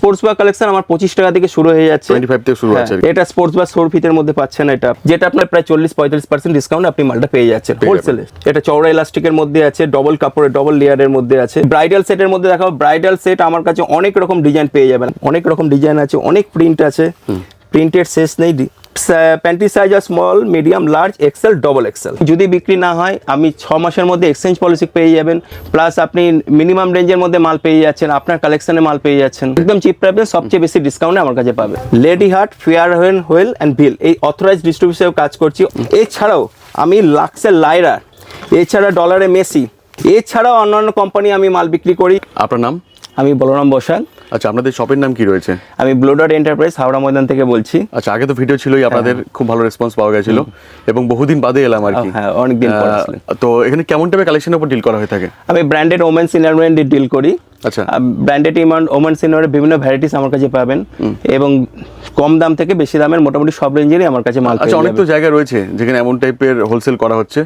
Sports বা collection আমার পঁচিশ টাকা থেকে শুরু হয়ে যাচ্ছে। 25 থেকে শুরু হচ্ছে। হ্যাঁ, এটা স্পোর্টস বা সোর ফিতের মধ্যে পাচ্ছেন এটা। যেটা আপনার প্রায় চল্লিশ পঁয়তাল্লিশ পার্সেন্ট ডিসকাউন্ট আপনি মালটা পেয়ে যাচ্ছেন হোলসেলে এটা চওড়া ইলাস্টিকের মধ্যে আছে ডবল কাপড়ের ডবল লেয়ারের মধ্যে আছে। ব্রাইডাল সেটের মধ্যে দেখাও ব্রাইডাল সেট আমার কাছে অনেক রকম ডিজাইন পেয়ে যাবেন। অনেক রকম ডিজাইন আছে অনেক প্রিন্ট আছে। প্রিন্টের শেষ নেই প্যান্টি সাইজ আর small medium large XL double XL যদি বিক্রি না হয় আমি ছ মাসের মধ্যে এক্সচেঞ্জ পলিসি পেয়ে যাবেন প্লাস আপনি মিনিমাম রেঞ্জের মধ্যে মাল পেয়ে যাচ্ছেন আপনার কালেকশনে মাল পেয়ে যাচ্ছেন একদম চিপ প্রাইসে সবচেয়ে বেশি ডিসকাউন্টে আমার কাছে পাবে। লেডি হার্ট ফেয়ার হোয়েন হোয়েল অ্যান্ড ভিল এই অথরাইজ ডিস্ট্রিবিউশনে কাজ করছি। এছাড়াও আমি লাক্সের লাইরা এছাড়া ডলারে মেসি এছাড়াও অন্যান্য কোম্পানি আমি মাল বিক্রি করি। আপনার নাম? আমি বলরাম বসাক আচ্ছা আপনাদের শপের নাম কি রয়েছে? আমি ব্লোডার এন্টারপ্রাইজ হাওড়া ময়দান থেকে বলছি। আচ্ছা আগে তো ভিডিও ছিলই আপনাদের খুব ভালো রেসপন্স পাওয়া গেছিল। এবং বহুদিন বাদে এলাম আর কি। হ্যাঁ, অনেকদিন তো এখানে কেমন টাইপের কালেকশনের উপর ডিল করা হয়ে থাকে? আমি ব্র্যান্ডেড ওমেন্স ইনারমেন্ট ডিল করি। ব্র্যান্ডেড ইমান ওমেন্স ইনারের বিভিন্ন ভ্যারাইটিস আমার কাছে পাবেন এবং কম দাম থেকে বেশি দামের মোটামুটি সব রেঞ্জেরই আমার কাছে মাল আচ্ছা অনেক তো জায়গা রয়েছে যেখানে এমন টাইপের হোলসেল করা হচ্ছে।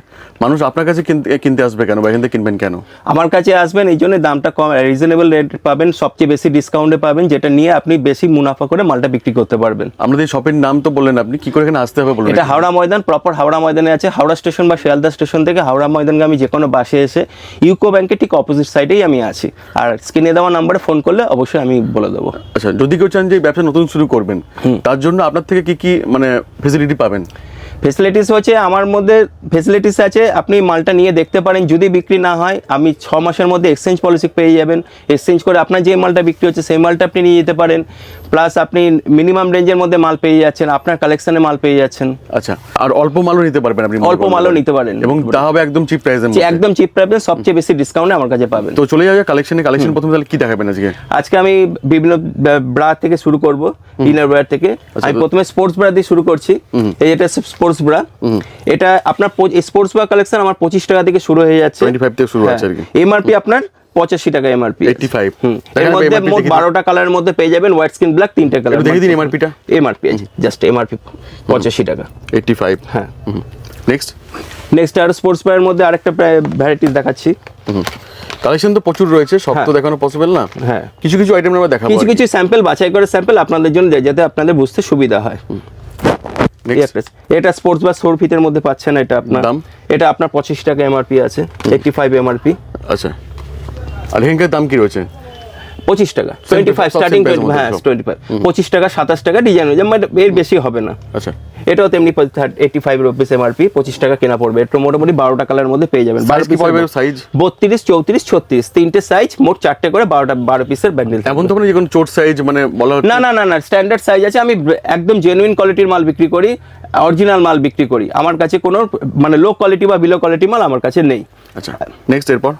মানুষ আপনার কাছে কিনতে আসবে কেন বা এখান থেকে কিনবেন কেন? আমার কাছে আসবেন এই জন্য দামটা কম রিজনেবল রেট পাবেন সবচেয়ে বেশি ডিসকাউন্টে পাবেন যেটা নিয়ে আপনি বেশি মুনাফা করে মালটা বিক্রি করতে পারবেন। আপনাদের শপের নাম তো বললেন আপনি কি করে এখানে আসতে হবে বলুন এটা হাওড়া ময়দান প্রপার হাওড়া ময়দানে আছে হাওড়া স্টেশন বা শিয়ালদা স্টেশন থেকে হাওড়া ময়দানগামী যে কোনো বাসে এসে ইউকো ব্যাংকের ঠিক অপোজিট সাইডেই আমি আছি। আর স্ক্রিনে দেওয়া নাম্বারে ফোন করলে অবশ্যই আমি বলে দেবো। আচ্ছা যদি কেউ চান যে ব্যবসা নতুন শুরু করবেন তার জন্য আপনার থেকে কি কি মানে ফেসিলিটি পাবেন? ফেসিলিটিস হচ্ছে আমার মধ্যে ফেসিলিটিস আছে আপনি মালটা নিয়ে দেখতে পারেন যদি বিক্রি না হয় আমি ছ মাসের মধ্যে এক্সচেঞ্জ পলিসি পেয়ে যাবেন। এক্সচেঞ্জ করে আপনার যে মালটা বিক্রি হচ্ছে সেই মালটা আপনি নিয়ে যেতে পারেন। প্লাস আপনি মিনিমাম রেঞ্জের মধ্যে মাল পেয়ে যাচ্ছেন আপনার কালেকশনে মাল পেয়ে যাচ্ছেন। আচ্ছা আর অল্প মালও নিতে পারবেন আপনি অল্প মালও নিতে পারেন। এবং তা হবে একদম চিপ প্রাইসের যে একদম চিপ প্রাইসে সবচেয়ে বেশি ডিসকাউন্টে আমার কাছে পাবেন। তো চলে যাবে কালেকশনে কালেকশন প্রথমে তাহলে কি দেখাবেন আজকে? আজকে আমি বিভিন্ন ব্রা থেকে শুরু করব ইনার ব্রা থেকে। আচ্ছা, আমি প্রথমে স্পোর্টস ব্রা দিয়ে শুরু করছি। এই এটা স্পোর্টস ব্রা এটা আপনার স্পোর্টস ব্রা কালেকশন আমার পঁচিশ টাকা থেকে শুরু হয়ে যাচ্ছে। থেকে শুরু হচ্ছে এমআরপি আপনার পঁচাশি টাকা এমআরপি 85 হুম। এর মধ্যে মোট বারোটা কালারের মধ্যে পেয়ে যাবেন হোয়াইট স্কিন ব্ল্যাক তিনটে কালার দেখে দিন। এমআরপি আছে জাস্ট এমআরপি পঁচাশি টাকা। 85 হ্যাঁ। নেক্সট নেক্সট আর স্পোর্টস ব্রার মধ্যে আরেকটা ভ্যারাইটিস দেখাচ্ছি। কালেকশন তো প্রচুর রয়েছে সব তো হ্যাঁ। দেখানো পসিবল না? হ্যাঁ। কিছু কিছু আইটেম আমরা দেখাবো কিছু কিছু স্যাম্পল বাছাই করে স্যাম্পল আপনাদের জন্য যাতে আপনাদের বুঝতে সুবিধা হয়। এটা স্পোর্টস বা সোর ফিটের মধ্যে পাচ্ছেন এটা আপনার দাম? এটা আপনার পঁচিশ টাকা এমআরপি আছে এইটটি ফাইভ এমআরপি আচ্ছা। আর লেহেঙ্গার দাম কি রয়েছে? পঁচিশ টাকা। টোয়েন্টি ফাইভ স্টার্টিং হ্যাঁ টোয়েন্টি ফাইভ পঁচিশ টাকা সাতাশ টাকা ডিজাইন হয়ে মানে এর বেশি হবে না। আচ্ছা। এটাও তেমনি এইটটি ফাইভ রুপিস এমআরপি পঁচিশ টাকা কেনা পড়বে। এটা মোটামুটি বারোটা কালারের মধ্যে পেয়ে যাবেন? বত্রিশ চৌত্রিশ ছত্রিশ। তিনটে সাইজ মোট চারটে করে বারোটা বারো পিসের ব্যান্ডেল এমন তো মানে যে কোনো চোট সাইজ মানে বলা না না না না স্ট্যান্ডার্ড সাইজ আছে। আমি একদম জেনুইন কোয়ালিটির মাল বিক্রি করি অরিজিনাল মাল বিক্রি করি। আমার কাছে কোনো মানে লো কোয়ালিটি বা বিলো কোয়ালিটি মাল আমার কাছে নেই। আচ্ছা নেক্সট এরপর?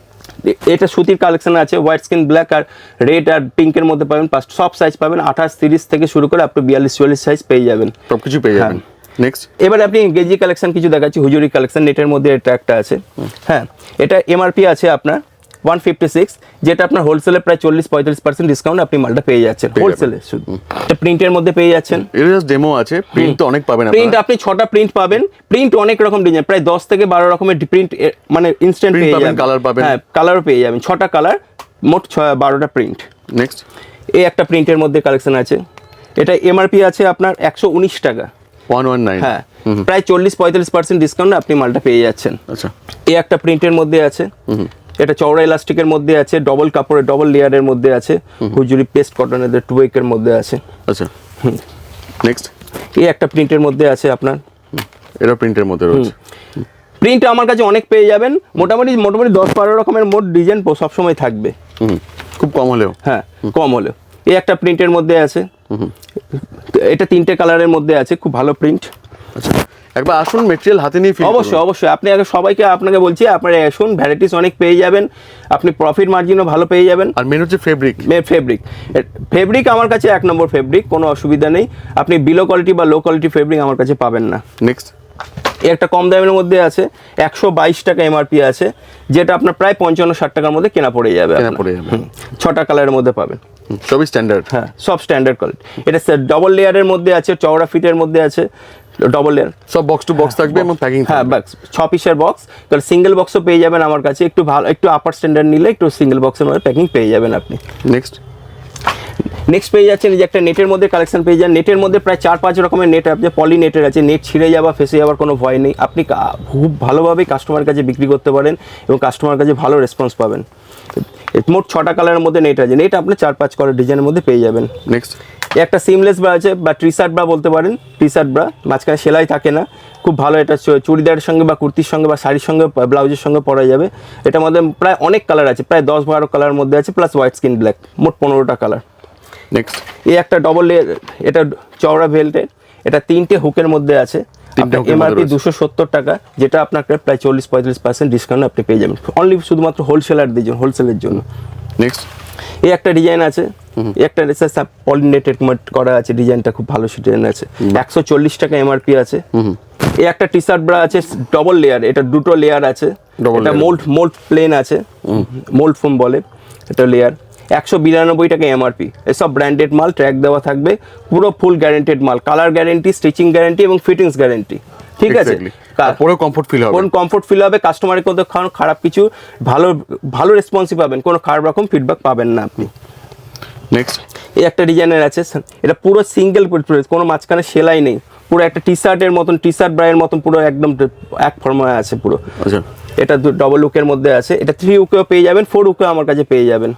এটা সুতির কালেকশন আছে হোয়াইট স্কিন ব্ল্যাক আর রেড আর পিঙ্কের মধ্যে পাবেন। পাঁচ সব সাইজ পাবেন আঠাশ তিরিশ থেকে শুরু করে আপনি বিয়াল্লিশ চুয়াল্লিশ সাইজ পেয়ে যাবেন। সব কিছু পেয়ে হ্যাঁ। যাবেন নেক্সট এবারে আপনি গেজি কালেকশন কিছু দেখাচ্ছি হুজুরি কালেকশন নেটের মধ্যে এটা একটা আছে। হ্যাঁ এটা এমআরপি আছে আপনার। ওয়ান ফিফটি সিক্স যেটা আপনার হোলসেলে প্রায় চল্লিশ পঁয়তাল্লিশ পার্সেন্ট ডিসকাউন্ট আপনি মালটা পেয়ে যাচ্ছেন হোলসেলে শুধু। প্রিন্টের মধ্যে পেয়ে যাচ্ছেন। এটা জাস্ট ডেমো আছে প্রিন্ট তো অনেক পাবেন প্রিন্ট আপনি ছটা প্রিন্ট পাবেন। প্রিন্ট অনেক রকম ডিজাইন প্রায় দশ থেকে বারো রকমের প্রিন্ট মানে ইনস্ট্যান্ট পেয়ে যাবেন। colour পাবেন। হ্যাঁ কালারও পেয়ে যাবেন। ছটা কালার মোট ছ- বারোটা প্রিন্ট নেক্সট এই একটা প্রিন্টের মধ্যে কালেকশন আছে। এটা এমআরপি আছে আপনার একশো উনিশ টাকা। One one nine. হ্যাঁ প্রায় চল্লিশ পঁয়তাল্লিশ পার্সেন্ট ডিসকাউন্ট আপনি মালটা পেয়ে যাচ্ছেন। আচ্ছা। এই একটা প্রিন্টের মধ্যে আছে। এটা চওড়া ইলাস্টিকের মধ্যে আছে ডবল কাপড়ের ডবল লেয়ারের মধ্যে আছে হুজুরি পেস্ট কটনের টু উইকের মধ্যে আছে। আচ্ছা। নেক্সট এই একটা প্রিন্টের মধ্যে আছে আপনার। এটা প্রিন্টের মধ্যে রয়েছে। প্রিন্ট আমার কাছে অনেক পেয়ে যাবেন। মোটামুটি মোটামুটি দশ বারো রকমের মোট ডিজাইন সবসময় থাকবে। হুম। খুব কম হলেও। হ্যাঁ কম হলেও। এই একটা প্রিন্টের মধ্যে আছে। এটা তিনটে কালারের মধ্যে আছে। খুব ভালো প্রিন্ট আচ্ছা একবার আসুন মেটেরিয়াল হাতে নিয়ে অবশ্যই অবশ্যই। আপনি আগে সবাইকে আপনাকে বলছি আপনারা আসুন ভ্যারাইটিস অনেক পেয়ে যাবেন। আপনি প্রফিট মার্জিনও ভালো পেয়ে যাবেন। আর মেন হচ্ছে ফেব্রিক মে ফেব্রিক ফেব্রিক আমার কাছে এক নম্বর ফেব্রিক কোনো অসুবিধা নেই। আপনি বিলো কোয়ালিটি বা লো কোয়ালিটি ফেব্রিক আমার কাছে পাবেন না। নেক্সট এই একটা কম দামের মধ্যে আছে একশো বাইশ টাকা এমআরপি আছে যেটা আপনার প্রায় পঞ্চান্ন ষাট টাকার মধ্যে কেনা পড়ে যাবে পড়ে যাবে। ছটা কালারের মধ্যে পাবেন। সবই স্ট্যান্ডার্ড হ্যাঁ সব স্ট্যান্ডার্ড কোয়ালিটি এটা ডবল লেয়ারের মধ্যে আছে চওড়া ফিটের মধ্যে আছে। ডবল লেয়ার সব বক্স টু বক্স থাকবে এবং প্যাকিং হ্যাঁ বক্স ছ পিসের বক্স কারণ সিঙ্গেল বক্সও পেয়ে যাবেন আমার কাছে। একটু ভালো একটু আপার স্ট্যান্ডার্ড নিলে একটু সিঙ্গেল বক্সের মধ্যে প্যাকিং পেয়ে যাবেন আপনি। নেক্সট নেক্সট পেয়ে যাচ্ছেন যে একটা নেটের মধ্যে কালেকশন পেয়ে যান। নেটের মধ্যে প্রায় চার পাঁচ রকমের নেট আছে পলি নেটের আছে। নেট ছিঁড়ে যাওয়া ফেসে যাওয়ার কোনো ভয় নেই। আপনি খুব ভালোভাবেই কাস্টমার কাছে বিক্রি করতে পারেন এবং কাস্টমার কাছে ভালো রেসপন্স পাবেন। মোট ছটা কালারের মধ্যে নেট আছে। নেট আপনি চার পাঁচ কালার ডিজাইনের মধ্যে পেয়ে যাবেন। নেক্সট একটা সিমলেস ব্রা আছে বা টি শার্ট ব্রা বলতে পারেন। টি শার্ট ব্রা মাঝখানে সেলাই থাকে না। খুব ভালো এটা চুড়িদারের সঙ্গে বা কুর্তির সঙ্গে বা শাড়ির সঙ্গে ব্লাউজের সঙ্গে পরা যাবে। এটার মধ্যে প্রায় অনেক কালার আছে প্রায় দশ বারো কালারের মধ্যে আছে প্লাস হোয়াইট স্কিন ব্ল্যাক মোট পনেরোটা কালার নেক্সট এই একটা ডবল লেয়ার এটা চওড়া বেল্টের এটা তিনটে হুকের মধ্যে আছে। এমআরপি দুশো সত্তর টাকা যেটা আপনাকে প্রায় চল্লিশ পঁয়তাল্লিশ পার্সেন্ট ডিসকাউন্ট আপনি পেয়ে যাবেন। অনলি শুধুমাত্র হোলসেলার দিয়ে হোলসেলের জন্য। নেক্সট এই একটা ডিজাইন আছে একটা পলিনেটেড করা আছে ডিজাইনটা খুব ভালো ডিজাইন আছে। একশো চল্লিশ টাকা এমআরপি আছে। এই একটা টি শার্ট ব্রা আছে ডবল লেয়ার এটা দুটো লেয়ার আছে। এটা মোল্ড মোল্ড প্লেন আছে। মোল্ড ফোম বলে এটা লেয়ার একশো বিরানব্বই টাকা এমআরপি এসব ব্র্যান্ডেড মাল ট্র্যাক দেওয়া থাকবে। পুরো ফুল গ্যারেন্টেড মাল। কালার গ্যারেন্টি স্টিচিং গ্যারেন্টি এবং ফিটিংস গ্যারেন্টি ঠিক আছে? পরেও কমফোর্ট ফিল হবে। কোন কমফোর্ট ফিল হবে। কাস্টমারের কোনো কোনো খারাপ কিছু ভালো ভালো রেসপন্সই পাবেন। কোনো খারাপ রকম ফিডব্যাক পাবেন না আপনি। নেক্সট এই একটা ডিজাইনের আছে এটা পুরো সিঙ্গেল কোনো মাঝখানে সেলাই নেই। পুরো একটা টি শার্টের মতন টি শার্ট ব্রায়ের মতন পুরো একদম এক ফর্মায় আছে পুরো। আচ্ছা। এটা ডবল উকের মধ্যে আছে। এটা থ্রি উকেও পেয়ে যাবেন ফোর উকেও আমার কাছে পেয়ে যাবেন।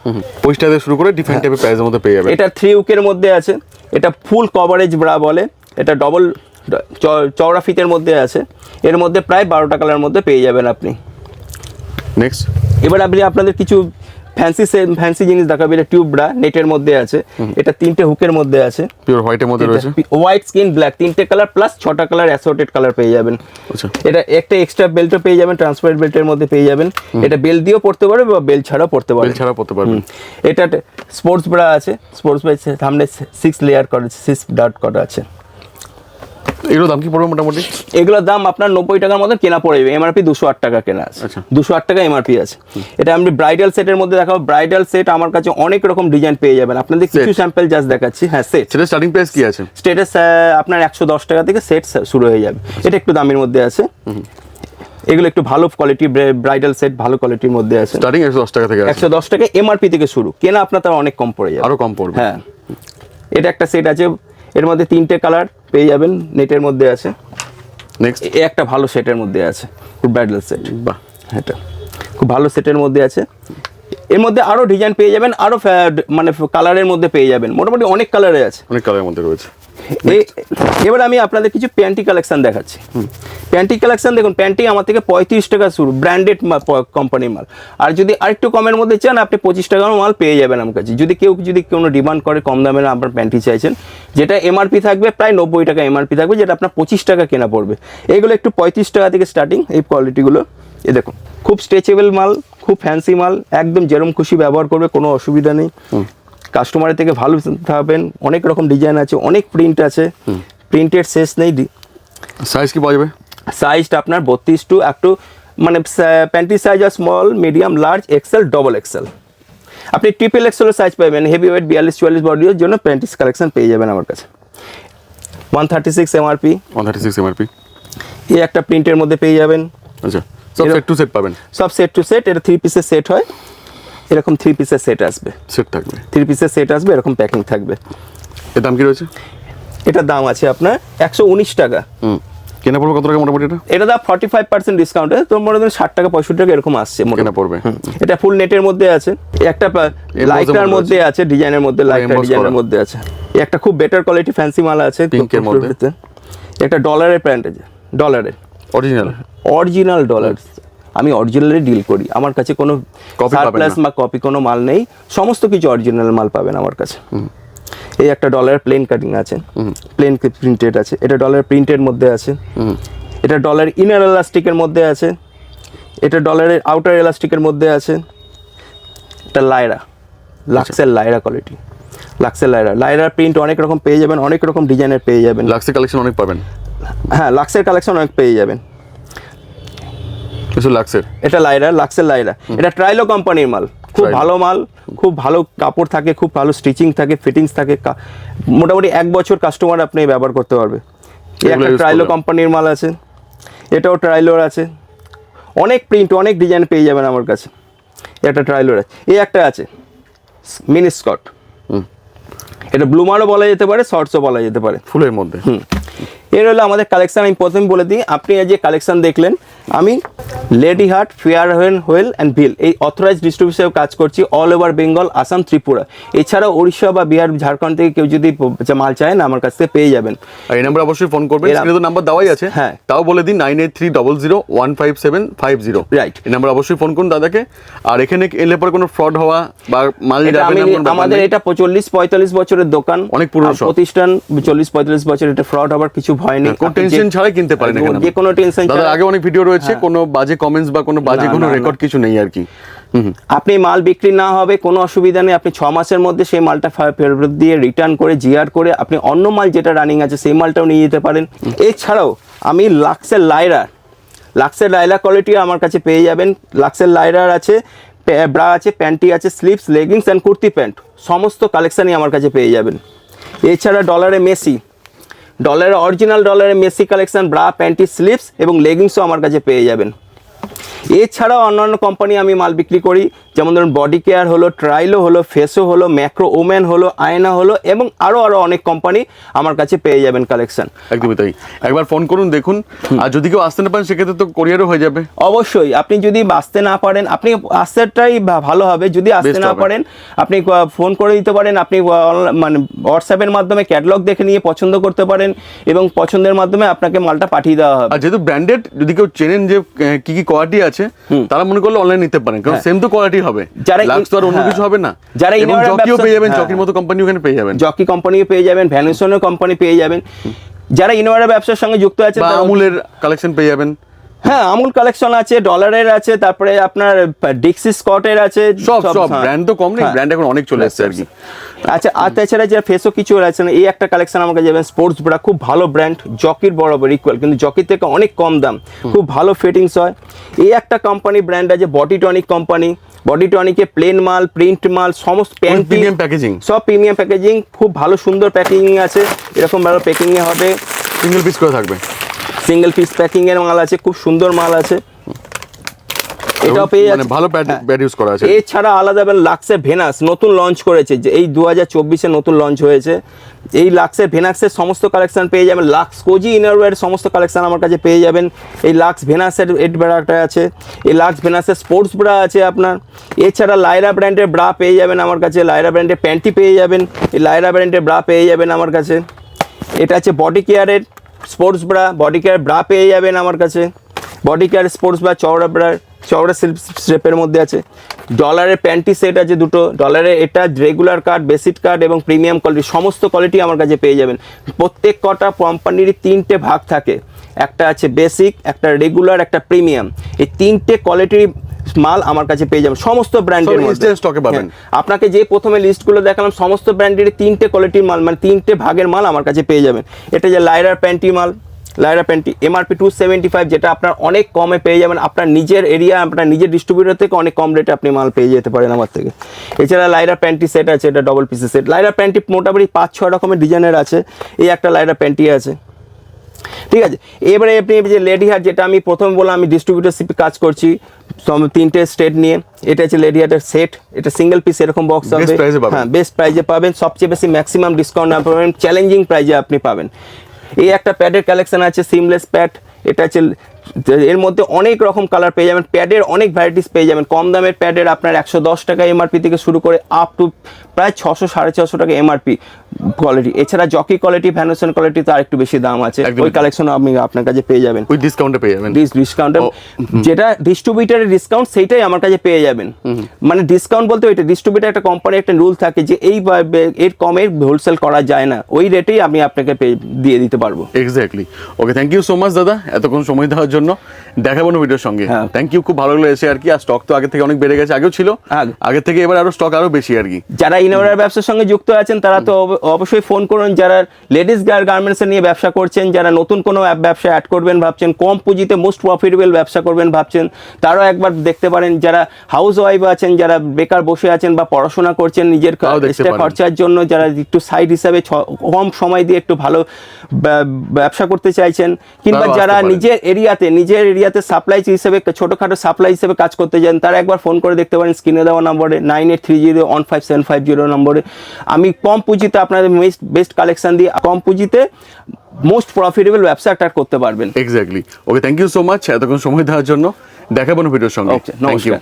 পঁচিশ টাকা থেকে শুরু করে ডিফারেন্ট টাইপের প্রাইসের মধ্যে পেয়ে যাবেন। এটা থ্রি উকের মধ্যে আছে। এটা ফুল কভারেজ ব্রা বলে। এটা ডবল চওড়া ফিতের মধ্যে আছে। এর মধ্যে প্রায় বারোটা কালার মধ্যে পেয়ে যাবেন আপনি। নেক্সট এবার আপনি আপনাদের কিছু ফ্যান্সি ফ্যান্সি জিনিস দেখাবে এটা টিউব ব্রা নেটের মধ্যে আছে। এটা তিনটে হুকের মধ্যে আছে। পিওর হোয়াইটের মধ্যে রয়েছে? হোয়াইট স্কিন ব্ল্যাক তিনটে কালার প্লাস ছটা কালার অ্যাসোর্টেড কালার পেয়ে যাবেন। আচ্ছা। এটা একটা এক্সট্রা বেল্টও পেয়ে যাবেন ট্রান্সপারেন্ট বেল্টের মধ্যে পেয়ে যাবেন। এটা বেল্ট দিয়েও পড়তে পারবে বা বেল্ট ছাড়াও পড়তে পারবে। বেল ছাড়া পড়তে পারবেন এটা স্পোর্টস ব্রা আছে। স্পোর্টস ব্রা সামনে সিক্স লেয়ার করা সিক্স ডাট করা আছে। এগুলো দাম কি পড়বে মোটামুটি? এগুলোর দাম আপনার নব্বই টাকার মতো কেনা পড়ে যাবে। এমআরপি দুশো আট টাকা কেনা আছে। আচ্ছা। দুশো আট টাকা এমআরপি আছে। এটা আমি ব্রাইডাল সেটের মধ্যে দেখাবো। ব্রাইডাল সেট আমার কাছে অনেক রকম ডিজাইন পেয়ে যাবেন। আপনাদের কিছু। স্যাম্পল জাস্ট দেখাচ্ছি। হ্যাঁ সেট সেটা স্টার্টিং প্রাইস কি আছে? স্টেটাস আপনার একশো দশ টাকা থেকে সেট শুরু হয়ে যাবে। এটা একটু দামের মধ্যে আছে। এগুলো একটু ভালো কোয়ালিটি ব্রাইডাল সেট ভালো কোয়ালিটির মধ্যে আছে। স্টার্টিং একশো দশ টাকা থেকে একশো দশ টাকা এমআরপি থেকে শুরু। কেনা আপনার তার অনেক কম পড়ে যাবে। আরও কম পড়বে। হ্যাঁ। এটা একটা সেট আছে। এর মধ্যে তিনটে কালার পেয়ে যাবেন নেটের মধ্যে আছে। নেক্সট এ একটা ভালো সেটের মধ্যে আছে খুব ব্রাইডাল সেট। বাহ। এটা খুব ভালো সেটের মধ্যে আছে। এর মধ্যে আরও ডিজাইন পেয়ে যাবেন আরও মানে কালারের মধ্যে পেয়ে যাবেন। মোটামুটি অনেক কালারে আছে। অনেক কালারের মধ্যে রয়েছে। এবার আমি আপনাদের কিছু প্যান্টি কালেকশন দেখাচ্ছি। প্যান্টি কালেকশন দেখুন প্যান্টি আমার থেকে পঁয়ত্রিশ টাকা শুরু ব্র্যান্ডেড কোম্পানির মাল। আর যদি আরেকটু কমের মধ্যে চান আপনি পঁচিশ টাকার মাল পেয়ে যাবেন আমার কাছে। যদি কেউ যদি কোনো ডিমান্ড করে কম দামের আপনার প্যান্টি চাইছেন যেটা এমআরপি থাকবে প্রায় নব্বই টাকা এমআরপি থাকবে যেটা আপনার পঁচিশ টাকা কেনা পড়বে। এগুলো একটু পঁয়ত্রিশ টাকা থেকে স্টার্টিং এই কোয়ালিটিগুলো এ দেখুন খুব স্ট্রেচেবল মাল খুব ফ্যান্সি মাল একদম যেরম খুশি ব্যবহার করবে কোনো অসুবিধা নেই। কাস্টমারের থেকে ভালো থাকবেন অনেক রকম ডিজাইন আছে অনেক প্রিন্ট আছে। প্রিন্টের শেষ নেই সাইজ কি পাওয়া যাবে? সাইজটা আপনার বত্রিশ টু একটু মানে প্যান্টি সাইজ আর small medium large XL double XL আপনি ট্রিপল এক্সেলের সাইজ পাবেন হেভি ওয়েট বিয়াল্লিশ চুয়াল্লিশ বডির জন্য প্যান্টিস কালেকশন পেয়ে যাবেন আমার কাছে। One thirty six MRP one thirty six MRP এই একটা প্রিন্টের মধ্যে পেয়ে যাবেন। আচ্ছা সব সেট টু সেট পাবেন? সব সেট টু সেট এটা থ্রি পিসের সেট হয়। এরকম থ্রি পিসের সেট আসবে। সেট থাকবে। থ্রি পিসের সেট আসবে এরকম প্যাকিং থাকবে। এর দাম কি রয়েছে? এটার দাম আছে আপনার একশো উনিশ টাকা। কেনা পড়বে কত টাকা মোটামুটি এটা? এটা দা ফর্টি ফাইভ পার্সেন্ট ডিসকাউন্টে তো মনে হয় ষাট টাকা পঁয়ষট্টি টাকা এরকম আসছে। কেনা পড়বে। এটা ফুল নেটের মধ্যে আছে। একটা লাইটার মধ্যে আছে। ডিজাইনের মধ্যে লাইটার ডিজাইনের মধ্যে আছে। একটা খুব বেটার কোয়ালিটি ফ্যান্সি মাল আছে এর মধ্যে। একটা ডলারের প্যান্ট আছে ডলারের অরিজিনাল অরিজিনাল ডলার আমি অরিজিনালি ডিল করি। আমার কাছে কোনো সারপ্লাস বা কপি কোনো মাল নেই। সমস্ত কিছু অরিজিনাল মাল পাবেন আমার কাছে। এই একটা ডলার প্লেন কাটিং আছে। প্লেন প্রিন্টেড আছে। এটা ডলার প্রিন্টের মধ্যে আছে। এটা ডলার ইনার এলাস্টিকের মধ্যে আছে। এটা ডলারের আউটার এলাস্টিকের মধ্যে আছে। এটা লাইরা লাক্সের লাইরা কোয়ালিটি লাক্সের লাইরা লাইরার প্রিন্ট অনেক রকম পেয়ে যাবেন অনেক রকম ডিজাইনের পেয়ে যাবেন। লাক্সের কালেকশন অনেক পাবেন। হ্যাঁ লাক্সের কালেকশন অনেক পেয়ে যাবেন। কিছু লাক্সের এটা লাইরা লাক্সের লাইরা এটা ট্রাইলো কোম্পানির মাল। খুব ভালো মাল খুব ভালো কাপড় থাকে খুব ভালো স্টিচিং থাকে ফিটিংস থাকে মোটামুটি এক বছর কাস্টমার আপনি ব্যবহার করতে পারবে। একটা ট্রাইলো কোম্পানির মাল আছে। এটাও ট্রাইলোর আছে। অনেক প্রিন্ট অনেক ডিজাইন পেয়ে যাবেন আমার কাছে। একটা ট্রাইলোর আছে। এই একটা আছে। মিনি স্কট হুম। এটা ব্লুমারও বলা যেতে পারে শর্টসও বলা যেতে পারে। ফুলের মধ্যে। হুম। এর হলো আমাদের কালেকশন আমি প্রথমে বলে দিই আপনি এই যে কালেকশন দেখলেন আমি লেডি হার্ট ফেয়ার হোয়েল হোয়েল অ্যান্ড ভিল এই অথরাইজ ডিস্ট্রিবিউট হিসেবে কাজ করছি অল ওভার বেঙ্গল আসাম ত্রিপুরা এছাড়াও উড়িষ্যা বা বিহার ঝাড়খণ্ড থেকে কেউ যদি মাল চায় না আমার কাছ থেকে পেয়ে যাবেন। আর এই নাম্বার অবশ্যই ফোন করবেন স্ক্রিনে তো নাম্বার দেওয়াই আছে। হ্যাঁ। তাও বলে দিন nine eight three double zero one five seven five zero Right. এই নাম্বার অবশ্যই ফোন করুন দাদাকে। আর এখানে এলে পরে কোনো ফ্রড হওয়া বা মাল আমাদের এটা চল্লিশ পঁয়তাল্লিশ বছরের দোকান। অনেক পুরনো প্রতিষ্ঠান চল্লিশ পঁয়তাল্লিশ বছর এটা ফ্রড হবার কিছু ভয় নেই। কোনো টেনশন ছাড়াই কিনতে পারেন যে কোনো টেনশন আগে অনেক ভিডিও রয়েছে। কোনো বাজে কমেন্টস বা কোনো বাজে কোনো। রেকর্ড কিছু নেই আর কি। আপনি মাল বিক্রি না হবে কোনো অসুবিধা নেই। আপনি ছ মাসের মধ্যে সেই মালটা ফেরত দিয়ে রিটার্ন করে জিআর করে আপনি অন্য মাল যেটা রানিং আছে সেই মালটাও নিয়ে যেতে পারেন। এছাড়াও আমি লাক্সের লাইরা লাক্সের লাইলা কোয়ালিটি আমার কাছে পেয়ে যাবেন। লাক্সের লাইরার আছে ব্রা আছে প্যান্টি আছে slips leggings and kurti pant সমস্ত কালেকশানই আমার কাছে পেয়ে যাবেন। এছাড়া ডলারে মেসি ডলারের অরিজিনাল ডলারের Missy collection bra panty slips এবং লেগিংসও আমার কাছে পেয়ে যাবেন। এছাড়াও অন্যান্য কোম্পানি আমি মাল বিক্রি করি। যেমন ধরুন বডি কেয়ার হলো ট্রাইলো হলো ফেসো হলো ম্যাক্রো ওম্যান হলো আয়না হলো এবং আরও আরও অনেক কোম্পানি আমার কাছে পেয়ে যাবেন কালেকশন একদমই তাই। একবার ফোন করুন দেখুন। আর যদি কেউ আসতে না পারেন সেক্ষেত্রে তো কোরিয়ারও হয়ে যাবে। অবশ্যই আপনি যদি আসতে না পারেন আপনি আসতেটাই ভালো হবে। যদি আসতে না পারেন আপনি ফোন করে দিতে পারেন আপনি মানে হোয়াটসঅ্যাপের মাধ্যমে ক্যাটালগ দেখে নিয়ে পছন্দ করতে পারেন এবং পছন্দের মাধ্যমে আপনাকে মালটা পাঠিয়ে দেওয়া হবে। আর যেহেতু ব্র্যান্ডেড যদি কেউ চেনেন যে কি কি কোয়ালিটি আছে তারা মনে করলে অনলাইন নিতে পারেন কারণ সেম তো কোয়ালিটি হবে। হ্যাঁ। যারা লাক্স তো আর অন্য হ্যাঁ। কিছু হবে না। যারা এবং জকিও পেয়ে যাবেন হ্যাঁ। জকির মতো কোম্পানি ওখানে পেয়ে যাবেন। জকি কোম্পানিও পেয়ে যাবেন ভ্যানুসনের কোম্পানি পেয়ে যাবেন। যারা ইনোভার ব্যবসার সঙ্গে যুক্ত আছে তারা আমুলের কালেকশন পেয়ে যাবেন। হ্যাঁ আমুল কালেকশন আছে ডলারের আছে তারপরে আপনার ডিক্সি স্কটের আছে সব সব। ব্র্যান্ড তো কম নেই। ব্র্যান্ড এখন অনেক চলে এসেছে আর কি। আচ্ছা আর তাছাড়া যে ফেসও কিছু আছে এই একটা কালেকশন আমাকে যাবেন স্পোর্টস ব্রা খুব ভালো ব্র্যান্ড জকির বরাবর ইকুয়াল কিন্তু জকির থেকে অনেক কম দাম খুব ভালো ফিটিংস হয়। এই একটা কোম্পানি ব্র্যান্ড আছে বডি টনিক কোম্পানি বডি টনিকে প্লেন মাল প্রিন্ট মাল সমস্ত প্যান্ট প্রিমিয়াম প্যাকেজিং সব প্রিমিয়াম প্যাকেজিং খুব ভালো সুন্দর প্যাকেজিং আছে এরকম ভালো প্যাকিংয়ে হবে। সিঙ্গেল পিস করে থাকবে। সিঙ্গেল পিস প্যাকিং এর মাল আছে খুব সুন্দর মাল আছে। এটাও পেয়ে মানে ভালো হ্যাঁ। ইউজ করা আছে। এছাড়া আলাদা লাক্সের ভেনাস নতুন লঞ্চ করেছে যে এই দু হাজার চব্বিশে নতুন লঞ্চ হয়েছে। এই লাক্সের ভেনাক্সের সমস্ত কালেকশন পেয়ে যাবেন। লাক্স কোজি ইনারওয়্যার সমস্ত কালেকশন আমার কাছে পেয়ে যাবেন। এই লাক্স ভেনাসের এড ব্রাটা আছে। এই লাক্স ভেনাসের স্পোর্টস ব্রা আছে আপনার। এছাড়া লাইরা ব্র্যান্ডের ব্রা পেয়ে যাবেন আমার কাছে। লাইরা ব্র্যান্ডের প্যান্টি পেয়ে যাবেন। এই লাইরা ব্র্যান্ডের ব্রা পেয়ে যাবেন আমার কাছে। এটা আছে বডি কেয়ারের sports bra body care bra পেয়ে যাবেন আমার কাছে। বডি কেয়ার স্পোর্টস ব্রা চওড়া ব্রা চওড়া স্টেপের মধ্যে আছে। ডলারের প্যান্টি সেট আছে দুটো। ডলারে এটা রেগুলার কার্ড বেসিক কার্ড এবং প্রিমিয়াম কোয়ালিটি সমস্ত কোয়ালিটি আমার কাছে পেয়ে যাবেন। প্রত্যেক কটা কোম্পানিরই তিনটে ভাগ থাকে। একটা আছে বেসিক একটা রেগুলার একটা প্রিমিয়াম এই তিনটে কোয়ালিটির মাল আমার কাছে পেয়ে যাবেন সমস্ত ব্র্যান্ডের মধ্যে এ পাবেন। হ্যাঁ। আপনাকে যে প্রথমে লিস্টগুলো দেখালাম সমস্ত ব্র্যান্ডের তিনটে কোয়ালিটির মাল মানে তিনটে ভাগের মাল আমার কাছে পেয়ে যাবেন। এটা যে লাইরার প্যান্টি মাল Lyra panty MRP two seventy five যেটা আপনার অনেক কমে পেয়ে যাবেন। আপনার নিজের এরিয়া আপনার নিজের ডিস্ট্রিবিউটর থেকে অনেক কম রেটে আপনি মাল পেয়ে যেতে পারেন আমার থেকে। এছাড়া লাইরা প্যান্টি সেট আছে এটা ডবল পিসের সেট লাইরা প্যান্টি মোটামুটি পাঁচ ছয় রকমের ডিজাইনের আছে। এই একটা লাইরা প্যান্টি আছে। ঠিক আছে? এবারে আপনি যে লেডিহাট যেটা আমি প্রথম বললাম আমি ডিস্ট্রিবিউটারশিপে কাজ করছি তিনটে স্টেট নিয়ে। এটা হচ্ছে লেডিহাটের সেট এটা সিঙ্গেল পিস এরকম বক্স হবে। হ্যাঁ বেস্ট প্রাইজে পাবেন। সবচেয়ে বেশি ম্যাক্সিমাম ডিসকাউন্ট পাবেন চ্যালেঞ্জিং প্রাইজে আপনি পাবেন। এই একটা প্যাডের কালেকশন আছে সিমলেস প্যাড এটা হচ্ছে এর মধ্যে অনেক রকম কালার পেয়ে যাবেন। প্যাডের অনেক ভ্যারাইটিস পেয়ে যাবেন। কম দামের প্যাডের আপনার একশো দশ টাকা এমআরপি থেকে শুরু করে আপ টু প্রায় ছশো সাড়ে ছশো টাকা এমআরপি কোয়ালিটি এছাড়া Jockey quality Van Heusen quality তার একটু বেশি দাম আছে। ওই কালেকশন আপনি আপনার কাছে পেয়ে যাবেন। ওই ডিসকাউন্টে পেয়ে যাবেন। ডিসকাউন্ট যেটা ডিস্ট্রিবিউটারের ডিসকাউন্ট সেইটাই আমার কাছে পেয়ে যাবেন। মানে ডিসকাউন্ট বলতে ওইটা ডিস্ট্রিবিউটার একটা কোম্পানি একটা রুল থাকে যে এই এর কমে হোলসেল করা যায় না। ওই রেটেই আমি আপনাকে দিয়ে দিতে পারব। Exactly okay thank you so much দাদা। এতক্ষণ সময় দেওয়ার জন্য দেখাবো না ভিডিওর সঙ্গে। থ্যাংক ইউ খুব ভালো লাগল এসে আর কি আর স্টক তো আগে থেকে অনেক বেড়ে গেছে আগেও ছিল। আগে। থেকে এবার আরও স্টক আরও বেশি আর কি। যারা ইনোভার ব্যবসার সঙ্গে যুক্ত আছেন তারা তো অবশ্যই ফোন করুন। যারা লেডিস গার্মেন্টস নিয়ে ব্যবসা করছেন যারা নতুন কোনো অ্যাপ ব্যবসা অ্যাড করবেন ভাবছেন কম পুঁজিতে মোস্ট প্রফিটেবল ব্যবসা করবেন ভাবছেন তারাও একবার দেখতে পারেন। যারা হাউস ওয়াইফ আছেন যারা বেকার বসে আছেন বা পড়াশোনা করছেন নিজের। খরচার জন্য যারা একটু সাইড হিসাবে কম সময় দিয়ে একটু ভালো ব্যবসা করতে চাইছেন কিংবা যারা নিজের এরিয়াতে এরিয়াতে নিজের এরিয়াতে সাপ্লাই হিসেবে ছোটোখাটো সাপ্লাই হিসেবে কাজ করতে চান তারা একবার ফোন করে দেখতে পারেন স্ক্রিনে দেওয়া নম্বরে nine eight three zero one five seven five zero নম্বরে। আমি কম পুঁজিতে আপনাদের বেস্ট বেস্ট কালেকশন দিয়ে কম পুঁজিতে মোস্ট প্রফিটেবল ব্যবসা একটা করতে পারবেন। Exactly okay thank you so much এতক্ষণ সময় দেওয়ার জন্য। দেখাবো ভিডিওর সঙ্গে। ওকে নমস্কার।